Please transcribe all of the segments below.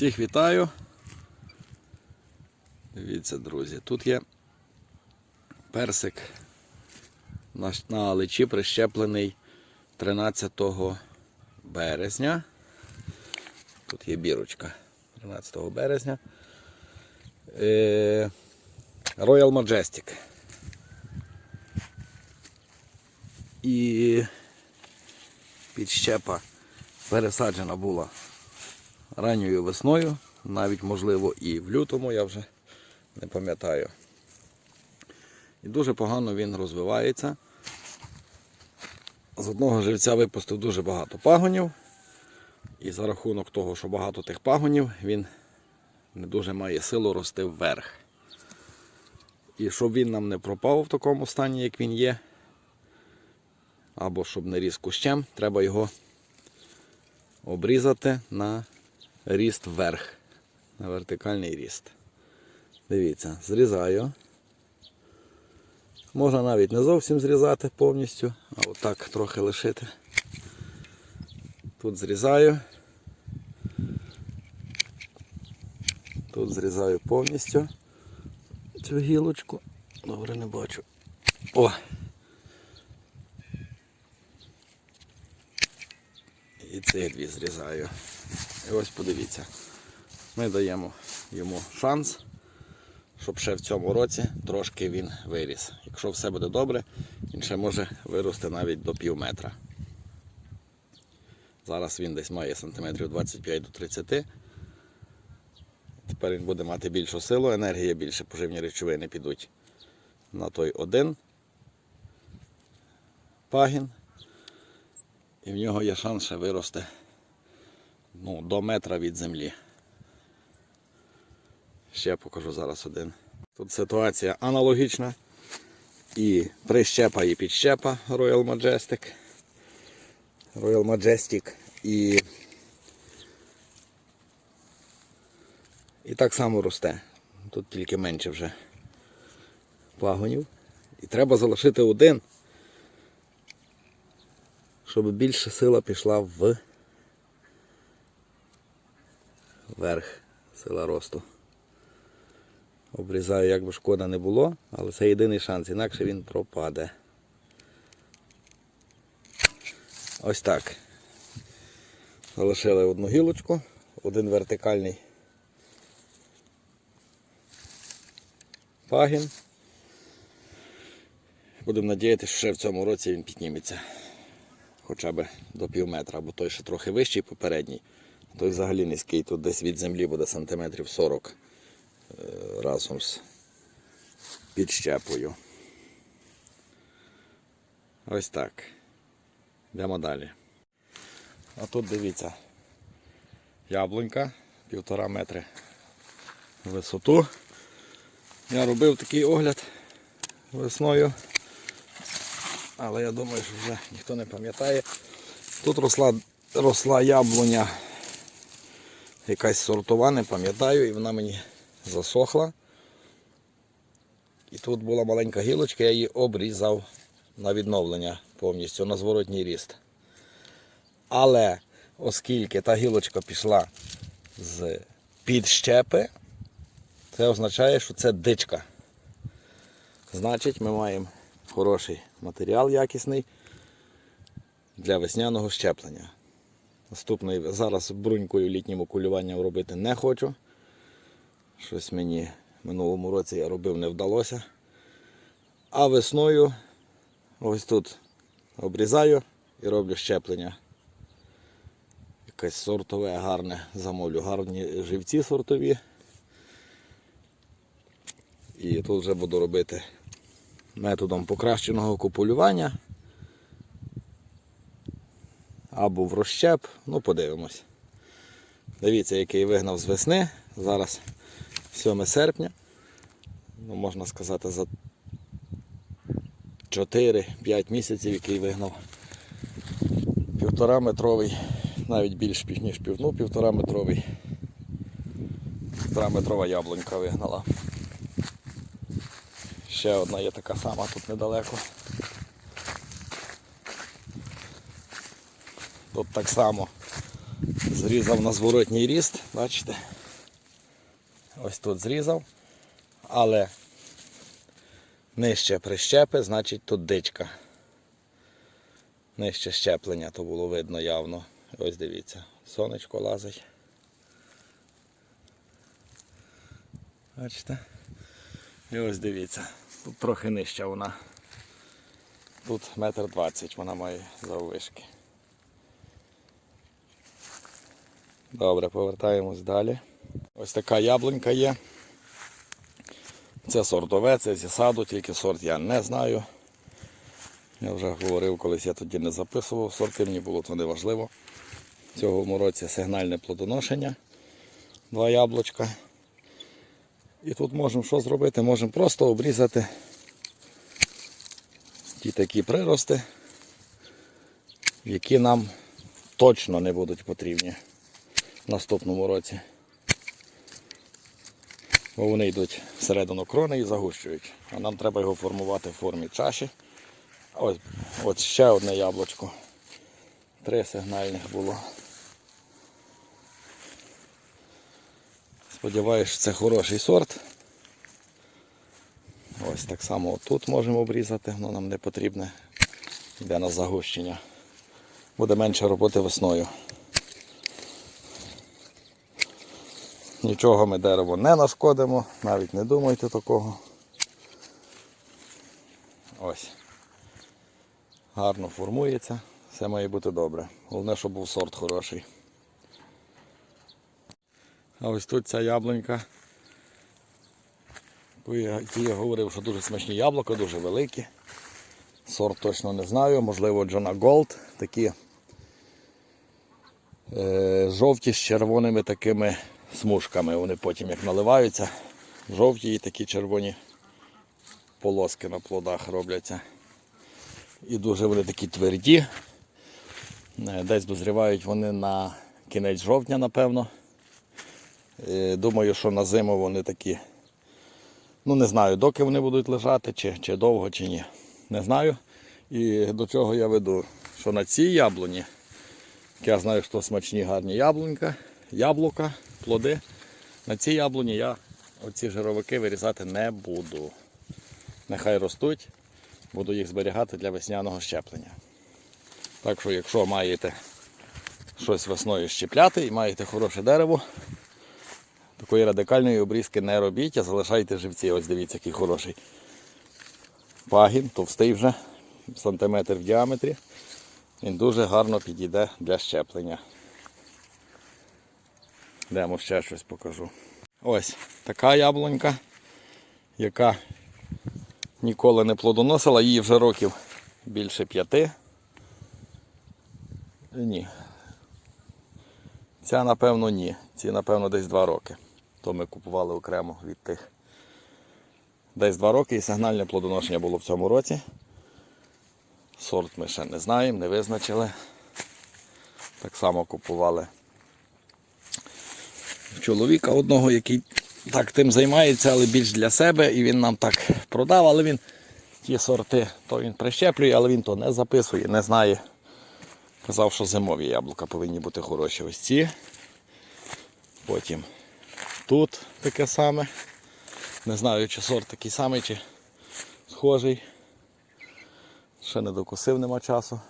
Всіх вітаю. Дивіться, друзі, тут є персик на, аличі прищеплений 13 березня. Тут є бірочка 13 березня. Е, Royal Majestic. І підщепа пересаджена була ранньою весною, навіть можливо і в лютому, я вже не пам'ятаю. І дуже погано він розвивається. З одного живця випустив дуже багато пагонів. І за рахунок того, що багато тих пагонів, він не дуже має силу рости вверх. І щоб він нам не пропав в такому стані, як він є, або щоб не ріс кущем, треба його обрізати на ріст вверх, на вертикальний ріст. Дивіться, зрізаю. Можна навіть не зовсім зрізати повністю, а отак трохи лишити. Тут зрізаю. Тут зрізаю повністю цю гілочку. Добре не бачу. О! І ці дві зрізаю. І ось подивіться. Ми даємо йому шанс, щоб ще в цьому році трошки він виріс. Якщо все буде добре, він ще може вирости навіть до пів метра. Зараз він десь має сантиметрів 25 до 30. Тепер він буде мати більшу силу, енергія більше, поживні речовини підуть на той один пагін. І в нього є шанс ще вирости ну, до метра від землі. Ще покажу зараз один. Тут ситуація аналогічна. І прищепа, і підщепа Royal Majestic. Royal Majestic. І, і так само росте. Тут тільки менше вже пагонів. І треба залишити один, щоб більше сила пішла в верх сила росту. Обрізаю, як би шкода не було, але це єдиний шанс, інакше він пропаде. Ось так. Залишили одну гілочку, один вертикальний пагін. Будемо надіятися, що ще в цьому році він підніметься хоча б до пів метра, бо той ще трохи вищий попередній. Той взагалі низький, тут десь від землі буде сантиметрів 40 е, разом з підщепою. Ось так. Йдемо далі. А тут дивіться, яблунька, півтора метри висоту. Я робив такий огляд весною, але я думаю, що вже ніхто не пам'ятає. Тут росла, росла яблуня якась сортова, не пам'ятаю, і вона мені засохла. І тут була маленька гілочка, я її обрізав на відновлення повністю на зворотній ріст. Але оскільки та гілочка пішла з під щепи, це означає, що це дичка. Значить, ми маємо хороший матеріал якісний для весняного щеплення. Наступний зараз брунькою літнім окулюванням робити не хочу. Щось мені минулому році я робив не вдалося. А весною ось тут обрізаю і роблю щеплення. Якесь сортове, гарне, замовлю, гарні живці сортові. І тут вже буду робити методом покращеного купулювання або в розщеп, ну подивимось. Дивіться, який вигнав з весни. Зараз 7 серпня. Ну, можна сказати, за 4-5 місяців, який вигнав півтора метровий, навіть більш ніж пів, ну, півтора метровий. Півтора метрова яблунька вигнала. Ще одна є така сама тут недалеко. Тут так само Зрізав на зворотній ріст, бачите? Ось тут зрізав, але нижче прищепи, значить тут дичка. Нижче щеплення, то було видно явно. Ось дивіться, сонечко лазить. Бачите? І ось дивіться, тут трохи нижча вона. Тут метр двадцять вона має заввишки. Добре, повертаємось далі. Ось така яблунька є. Це сортове, це зі саду, тільки сорт я не знаю. Я вже говорив, колись я тоді не записував, сорти мені було то не важливо. В цьому році сигнальне плодоношення. Два яблучка. І тут можемо що зробити? Можемо просто обрізати ті такі прирости, які нам точно не будуть потрібні в наступному році. Бо вони йдуть всередину крони і загущують. А нам треба його формувати в формі чаші. Ось, ось ще одне яблучко. Три сигнальних було. Сподіваюсь, це хороший сорт. Ось так само тут можемо обрізати, воно нам не потрібне. Йде на загущення. Буде менше роботи весною. Нічого ми дерево не нашкодимо, навіть не думайте такого. Ось. Гарно формується, все має бути добре. Головне, щоб був сорт хороший. А ось тут ця яблунька. Ті я говорив, що дуже смачні яблука, дуже великі. Сорт точно не знаю, можливо Джона Голд. Такі е, жовті з червоними такими смужками. Вони потім як наливаються, жовті і такі червоні полоски на плодах робляться. І дуже вони такі тверді. Е, Десь дозрівають вони на кінець жовтня, напевно. Е, Думаю, що на зиму вони такі. Ну не знаю, доки вони будуть лежати, чи, чи довго, чи ні. Не знаю. І до чого я веду, що на цій яблуні, я знаю, що смачні гарні яблунька, яблука, плоди. На цій яблуні я оці жировики вирізати не буду. Нехай ростуть, буду їх зберігати для весняного щеплення. Так що, якщо маєте щось весною щепляти і маєте хороше дерево, такої радикальної обрізки не робіть, а залишайте живці. Ось дивіться, який хороший пагін, товстий вже, сантиметр в діаметрі. Він дуже гарно підійде для щеплення. Йдемо ще щось покажу. Ось така яблунька, яка ніколи не плодоносила, їй вже років більше п'яти. Ні. Ця, напевно, ні. Ці, напевно, десь два роки. То ми купували окремо від тих. Десь два роки і сигнальне плодоношення було в цьому році. Сорт ми ще не знаємо, не визначили. Так само купували чоловіка одного, який так тим займається, але більш для себе. І він нам так продав, але він ті сорти, то він прищеплює, але він то не записує, не знає. Казав, що зимові яблука повинні бути хороші. Ось ці. Потім тут таке саме. Не знаю, чи сорт такий самий, чи схожий. Ще не докусив, нема часу.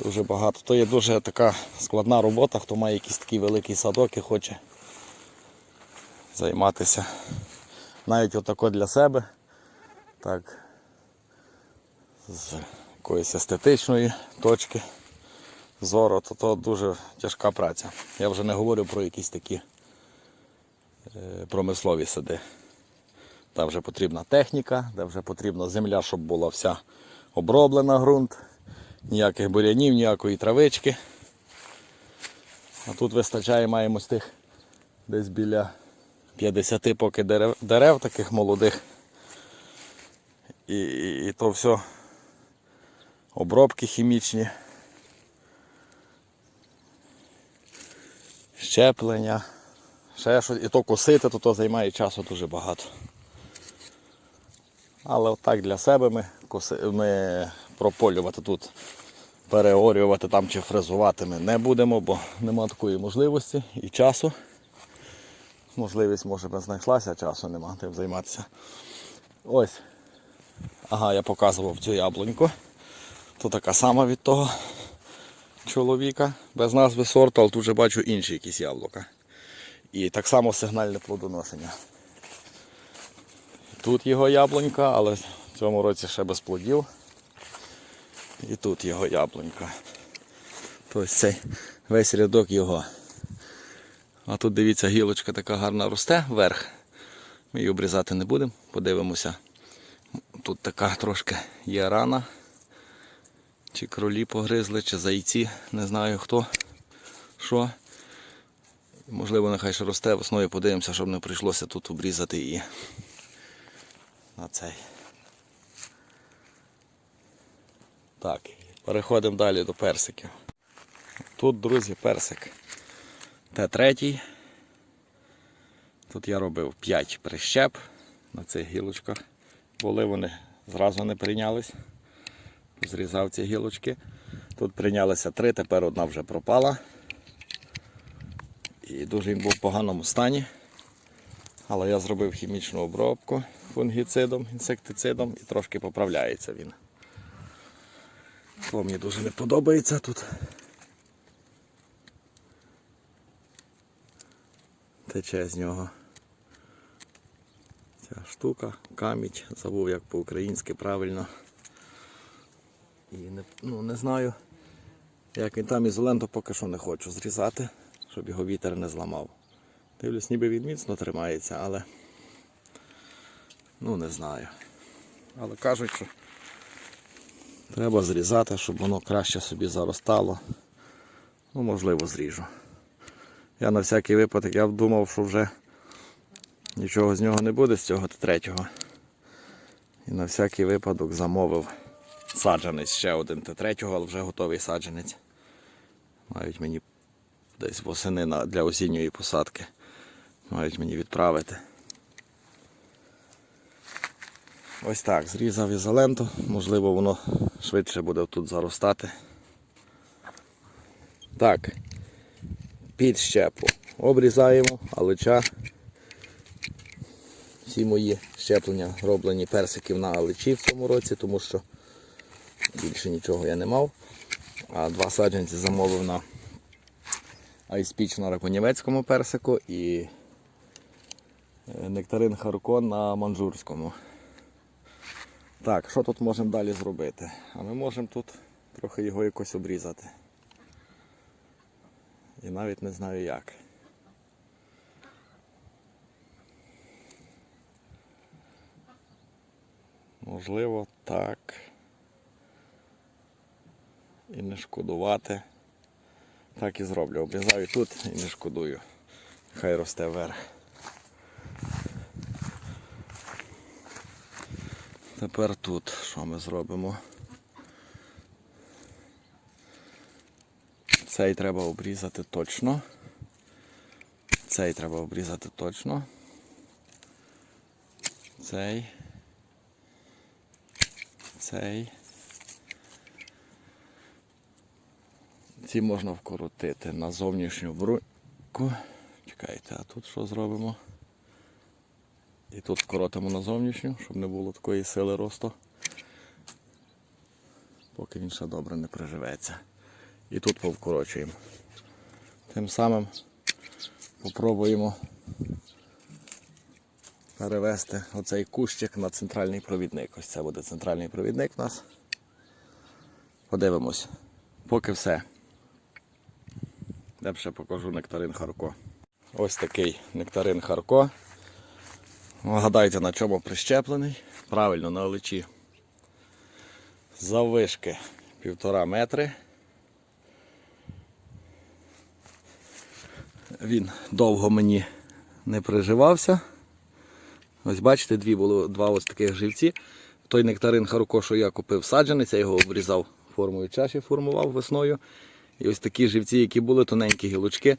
Дуже багато. То є дуже така складна робота, хто має якийсь такий великий садок і хоче займатися навіть отако для себе. Так, з якоїсь естетичної точки зору, то то дуже тяжка праця. Я вже не говорю про якісь такі е, промислові сади. Там вже потрібна техніка, де вже потрібна земля, щоб була вся оброблена ґрунт, ніяких бурянів, ніякої травички. А тут вистачає, маємо з тих десь біля 50 поки дерев, дерев таких молодих. І, і, і то все обробки хімічні, щеплення, ще щось. І то косити, то, то займає часу дуже багато. Але отак для себе ми, коси, ми прополювати тут переорювати там чи фрезувати ми не будемо, бо нема такої можливості і часу. Можливість може би знайшлася, а часу нема тим займатися. Ось. Ага, я показував цю яблуньку. Тут така сама від того чоловіка, без назви сорту, але тут вже бачу інші якісь яблука. І так само сигнальне плодоношення. Тут його яблунька, але в цьому році ще без плодів. І тут його яблунька. Тобто цей весь рядок його. А тут дивіться, гілочка така гарна росте вверх. Ми її обрізати не будемо, подивимося. Тут така трошки є рана. Чи кролі погризли, чи зайці, не знаю хто, що. Можливо, нехай ще росте, весною подивимося, щоб не прийшлося тут обрізати її. На цей. Так, переходимо далі до персиків. Тут, друзі, персик. Т3. Тут я робив 5 прищеп на цих гілочках. Були вони зразу не прийнялись. Зрізав ці гілочки. Тут прийнялися три, тепер одна вже пропала. І дуже він був в поганому стані. Але я зробив хімічну обробку фунгіцидом, інсектицидом і трошки поправляється він. Бо мені дуже не подобається тут. Тече з нього ця штука, камідь, забув як по-українськи правильно. І не, ну, не знаю, як він там ізоленту поки що не хочу зрізати, щоб його вітер не зламав. Дивлюсь, ніби він міцно тримається, але ну не знаю. Але кажуть, що треба зрізати, щоб воно краще собі заростало. Ну, можливо, зріжу. Я на всякий випадок я думав, що вже нічого з нього не буде, з цього третього. І на всякий випадок замовив саджанець, ще один Т3, але вже готовий саджанець. Мають мені десь восени для осінньої посадки. Мають мені відправити. Ось так, зрізав ізоленту, можливо воно швидше буде тут заростати. Так, під щепу обрізаємо, алича. Всі мої щеплення роблені персиків на аличі в цьому році, тому що більше нічого я не мав. А два саджанці замовив на айспіч на раконівецькому персику і е, нектарин Харкон на манжурському. Так, що тут можемо далі зробити? А ми можемо тут трохи його якось обрізати. І навіть не знаю як. Можливо, так. І не шкодувати. Так і зроблю. Обрізаю тут і не шкодую. Хай росте вверх. Тепер тут що ми зробимо? Цей треба обрізати точно. Цей треба обрізати точно. Цей. Цей. Ці можна вкоротити на зовнішню бруньку. Чекайте, а тут що зробимо? І тут вкоротимо на зовнішню, щоб не було такої сили росту. Поки він ще добре не приживеться. І тут повкорочуємо. Тим самим попробуємо перевести оцей кущик на центральний провідник. Ось це буде центральний провідник у нас. Подивимось. Поки все. Я ще покажу нектарин Харко. Ось такий нектарин Харко. Вгадайте, на чому прищеплений. Правильно, на оличі. Заввишки півтора метри. Він довго мені не приживався. Ось бачите, дві було два ось таких живці. Той нектарин Харуко, що я купив саджанець, я його обрізав формою чаші, формував весною. І ось такі живці, які були, тоненькі гілочки,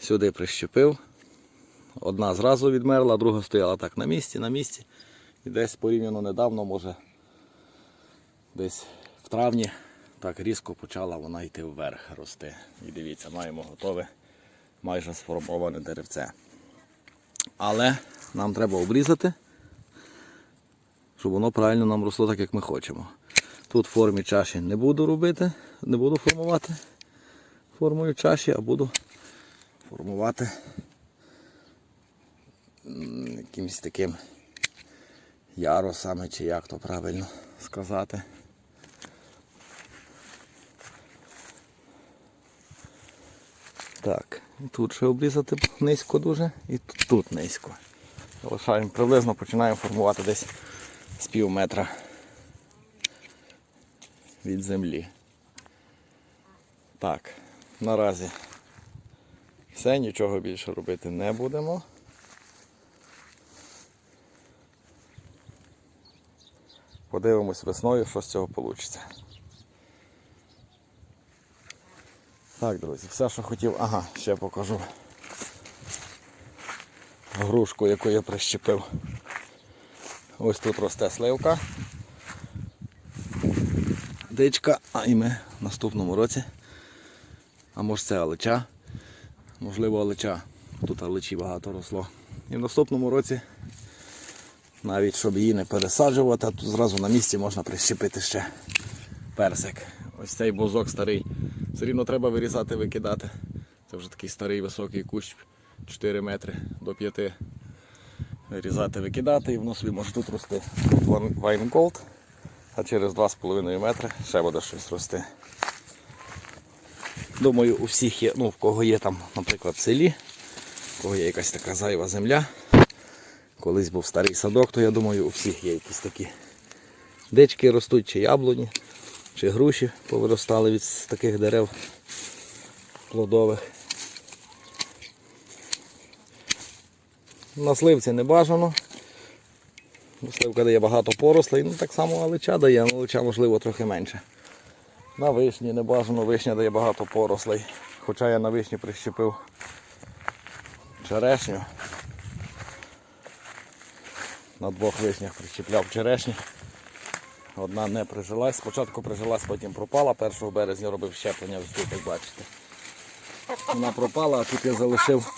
сюди прищепив. Одна зразу відмерла, друга стояла так на місці, на місці. І десь порівняно недавно, може, десь в травні так різко почала вона йти вверх рости. І дивіться, маємо готове майже сформоване деревце. Але нам треба обрізати, щоб воно правильно нам росло так, як ми хочемо. Тут в формі чаші не буду робити, не буду формувати формою чаші, а буду формувати якимось таким ярусами, чи як то правильно сказати. Так, тут ще обрізати низько дуже і тут, тут низько. Залишаємо приблизно, починаємо формувати десь з пів метра від землі. Так, наразі все, нічого більше робити не будемо. Подивимось весною, що з цього вийде. Так, друзі, все, що хотів, ага, ще покажу грушку, яку я прищепив. Ось тут росте сливка. Дичка, а і ми в наступному році. А може це алеча. Можливо, алеча. Тут алечі багато росло. І в наступному році, навіть щоб її не пересаджувати, тут зразу на місці можна прищепити ще персик. Ось цей бузок старий. Все рівно треба вирізати, викидати. Це вже такий старий високий кущ 4 метри до 5. Вирізати, викидати і воно собі може тут рости. Тут Вайн Gold, а через 2,5 метри ще буде щось рости. Думаю, у всіх є, ну в кого є там, наприклад, в селі, в кого є якась така зайва земля. Колись був старий садок, то я думаю, у всіх є якісь такі дички ростуть, чи яблуні, чи груші повиростали від таких дерев плодових. На сливці не бажано. Сливка дає багато порослей, ну так само алича дає, але алича можливо трохи менше. На вишні не бажано, вишня дає багато порослей. Хоча я на вишні прищепив черешню. На двох вишнях прищепляв черешню. Одна не прижилась. Спочатку прижилась, потім пропала. 1 березня робив щеплення, ось тут, як бачите. Вона пропала, а тут я залишив,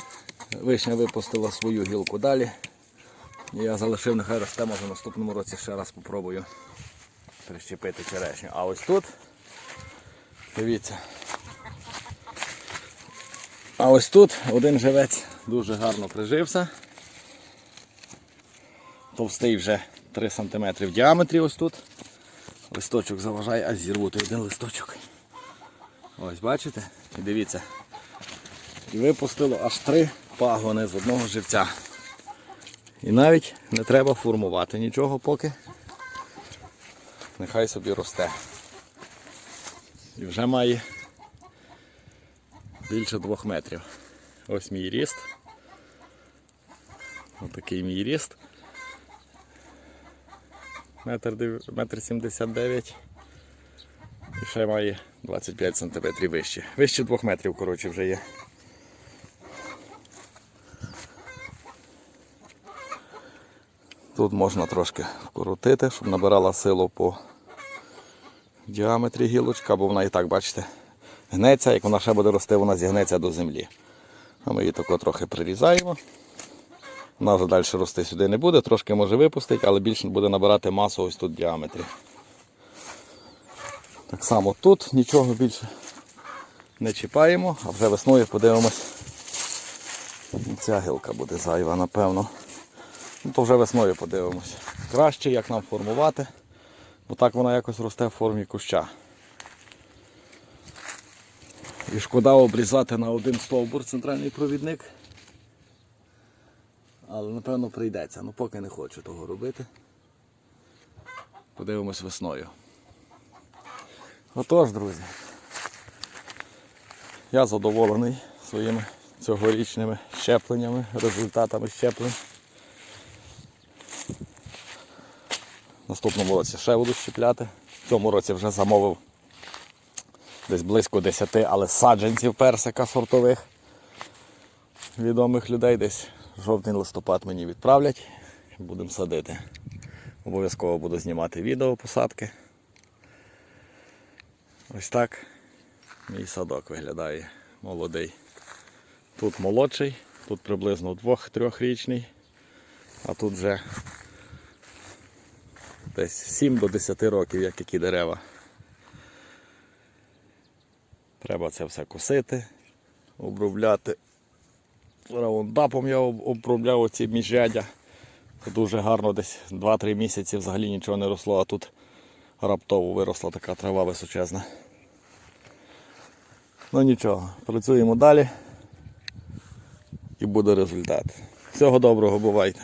вишня випустила свою гілку далі. Я залишив, нехай росте, може в наступному році ще раз спробую прищепити черешню. А ось тут, дивіться. А ось тут один живець дуже гарно прижився. Товстий вже 3 см в діаметрі ось тут. Листочок заважає, а зірву той один листочок. Ось бачите? І дивіться. І випустило аж три пагони з одного живця. І навіть не треба формувати нічого поки. Нехай собі росте. І вже має більше двох метрів. Ось мій ріст. Отакий мій ріст. Метр, метр 79. І ще має 25 см вище. Вище 2 метрів, коротше, вже є. Тут можна трошки вкоротити, щоб набирала силу по діаметрі гілочка, бо вона і так, бачите, гнеться, як вона ще буде рости, вона зігнеться до землі. А ми її тако трохи прирізаємо. Вона далі рости сюди не буде, трошки може випустити, але більше буде набирати масу ось тут в діаметрі. Так само тут нічого більше не чіпаємо, а вже весною подивимось. Ця гілка буде зайва, напевно. Ну, то вже весною подивимось. Краще, як нам формувати, бо так вона якось росте в формі куща. І шкода обрізати на один стовбур центральний провідник. Але напевно прийдеться. Ну поки не хочу того робити. Подивимось весною. Отож, друзі. Я задоволений своїми цьогорічними щепленнями, результатами щеплень. Наступному році ще буду щепляти. В цьому році вже замовив десь близько 10, але саджанців персика сортових відомих людей. Десь жовтень-листопад мені відправлять. Будемо садити. Обов'язково буду знімати відео посадки. Ось так мій садок виглядає молодий. Тут молодший, тут приблизно двох-трьохрічний, а тут вже десь 7 до 10 років, як які дерева. Треба це все косити, обробляти. Раундапом я обробляв оці міжрядя. Дуже гарно, десь 2-3 місяці взагалі нічого не росло, а тут раптово виросла така трава височезна. Ну нічого, працюємо далі і буде результат. Всього доброго, бувайте.